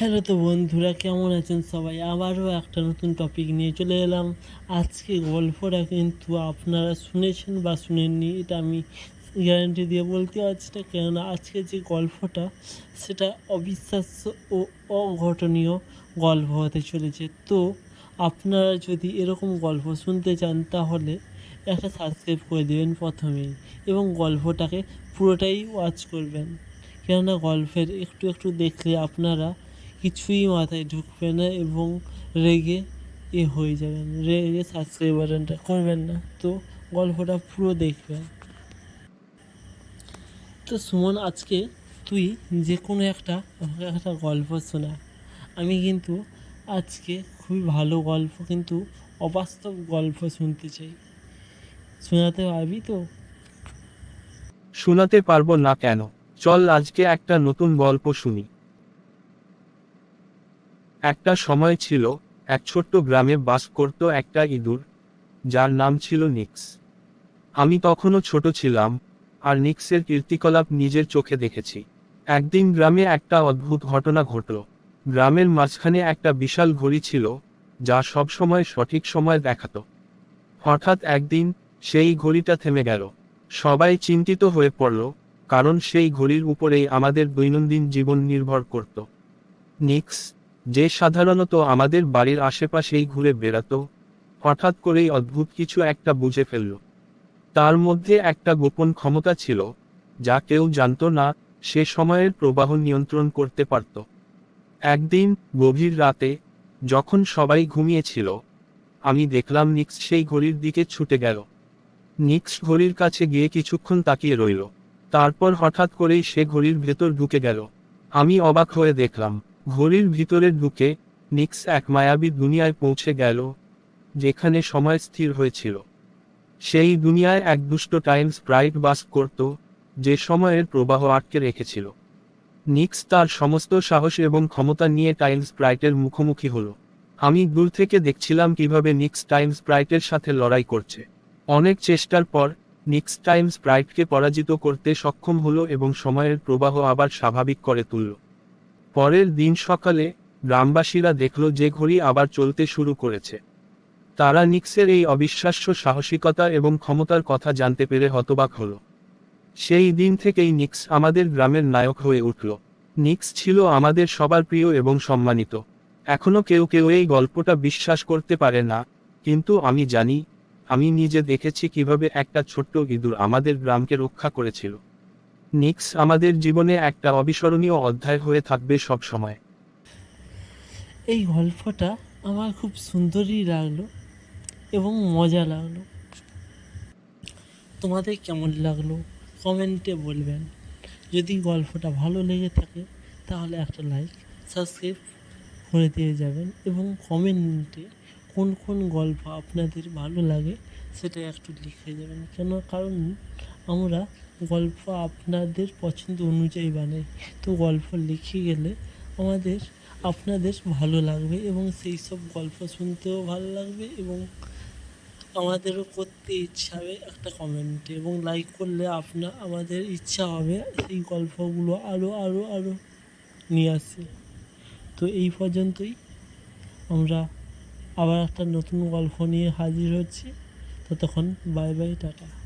Hello তো বন্ধুরা, কেমন আছেন সবাই? আবারও একটা নতুন টপিক নিয়ে চলে এলাম। আজকে গল্পটা কিন্তু আপনারা শুনেছেন বা শুনেননি, এটা আমি গ্যারান্টি দিয়ে বলতে পারছি না কেননা আজকে যে গল্পটা, সেটা অবিশ্বাস্য ও অঘটনীয় গল্প হতে চলেছে। তো আপনারা যদি এরকম গল্প শুনতে চান, তাহলে একটা সাবস্ক্রাইব করে দেবেন প্রথমেই এবং গল্পটাকে পুরোটাই ওয়াচ করবেন। কেননা গল্পের একটু একটু দেখলে আপনারা কিছুই মাথায় ঢুকবে না এবং রেগে এ হয়ে যাবেন। রেগে সাবস্ক্রাইব বাটনটা করবেন না। তো গল্পটা পুরো দেখবেন। তো সুমন, আজকে তুই যে কোনো একটা একটা গল্প শোনা। আমি কিন্তু আজকে খুবই ভালো গল্প, কিন্তু অবাস্তব গল্প শুনতে চাই। শোনাতে পারবি তো? শোনাতে পারব না কেন? চল আজকে একটা নতুন গল্প শুনি। একটা সময় ছিল, এক ছোট্ট গ্রামে বাস করত একটা ইঁদুর, যার নাম ছিল নিক্স। আমি তখনও ছোট ছিলাম, আর নিক্সের কীর্তিকলাপ নিজের চোখে দেখেছি। একদিন গ্রামে একটা অদ্ভুত ঘটনা ঘটল। গ্রামের মাঝখানে একটা বিশাল ঘড়ি ছিল, যা সব সময় সঠিক সময় দেখাতো। হঠাৎ একদিন, সেই ঘড়িটা থেমে গেল। সবাই চিন্তিত হয়ে পড়ল, কারণ সেই ঘড়ির উপরেই আমাদের দৈনন্দিন জীবন নির্ভর করত। নিক্স যে সাধারণত আমাদের বাড়ির আশেপাশেই ঘুরে বেড়াতো, হঠাৎ করেই অদ্ভুত কিছু একটা বুঝে ফেলল। তার মধ্যে একটা গোপন ক্ষমতা ছিল, যা কেউ জানতো না, সে সময়ের প্রবাহ নিয়ন্ত্রণ করতে পারত। একদিন, গভীর রাতে, যখন সবাই ঘুমিয়েছিল, আমি দেখলাম নিক্স সেই ঘড়ির দিকে ছুটে গেল। নিক্স ঘড়ির কাছে গিয়ে কিছুক্ষণ তাকিয়ে রইল। তারপর হঠাৎ করেই সে ঘড়ির ভেতর ঢুকে গেল। আমি অবাক হয়ে দেখলাম ঘড়ির ভিতরে ঢুকে নিক্স এক মায়াবী দুনিয়ায় পৌঁছে গেল, যেখানে সময় স্থির হয়েছিল। সেই দুনিয়ায় এক দুষ্ট টাইম স্প্রাইট বাস করত, যে সময়ের প্রবাহ আটকে রেখেছিল। নিক্স তার সমস্ত সাহস এবং ক্ষমতা নিয়ে টাইম স্প্রাইটের মুখোমুখি হলো। আমি দূর থেকে দেখছিলাম কীভাবে নিক্স টাইম স্প্রাইটের সাথে লড়াই করছে। অনেক চেষ্টার পর, নিক্স টাইম স্প্রাইটকে পরাজিত করতে সক্ষম হলো এবং সময়ের প্রবাহ আবার স্বাভাবিক করে তুলল। পরের দিন সকালে গ্রামবাসীরা দেখল যে ঘড়ি আবার চলতে শুরু করেছে। তারা নিক্সের এই অবিশ্বাস্য সাহসিকতা এবং ক্ষমতার কথা জানতে পেরে হতবাক হল। সেই দিন থেকেই নিক্স আমাদের গ্রামের নায়ক হয়ে উঠল। নিক্স ছিল আমাদের সবার প্রিয় এবং সম্মানিত। এখনও কেউ কেউ এই গল্পটা বিশ্বাস করতে পারে না, কিন্তু আমি জানি, আমি নিজে দেখেছি কীভাবে একটা ছোট্ট ইঁদুর আমাদের গ্রামকে রক্ষা করেছিল। নিক্স আমাদের জীবনে একটা অবিস্মরণীয় অধ্যায় হয়ে থাকবে সব সময়। এই গল্পটা আমার খুব সুন্দরই লাগল এবং মজা লাগল। তোমাদের কেমন লাগল? কমেন্টে বলবেন। যদি গল্পটা ভালো লেগে থাকে, তাহলে একটা লাইক, সাবস্ক্রাইব করে দিয়ে যাবেন এবং কমেন্টে কোন কোন গল্প আপনাদের ভালো লাগে, সেটা একটু লিখে যাবেন। কেন? কারণ আমরা গল্প আপনাদের পছন্দ অনুযায়ী বানাই। তো গল্প লিখে গেলে আমাদের, আপনাদের ভালো লাগবে এবং সেই সব গল্প শুনতেও ভালো লাগবে এবং আমাদেরও করতে ইচ্ছা হবে একটা কমেন্টে এবং লাইক করলে আপনার আমাদের ইচ্ছা হবে সেই গল্পগুলো আরও আরও আরও নিয়ে আসি তো এই পর্যন্তই। আমরা আবার একটা নতুন গল্প নিয়ে হাজির হচ্ছি। ততক্ষণ বাই বাই টাটা।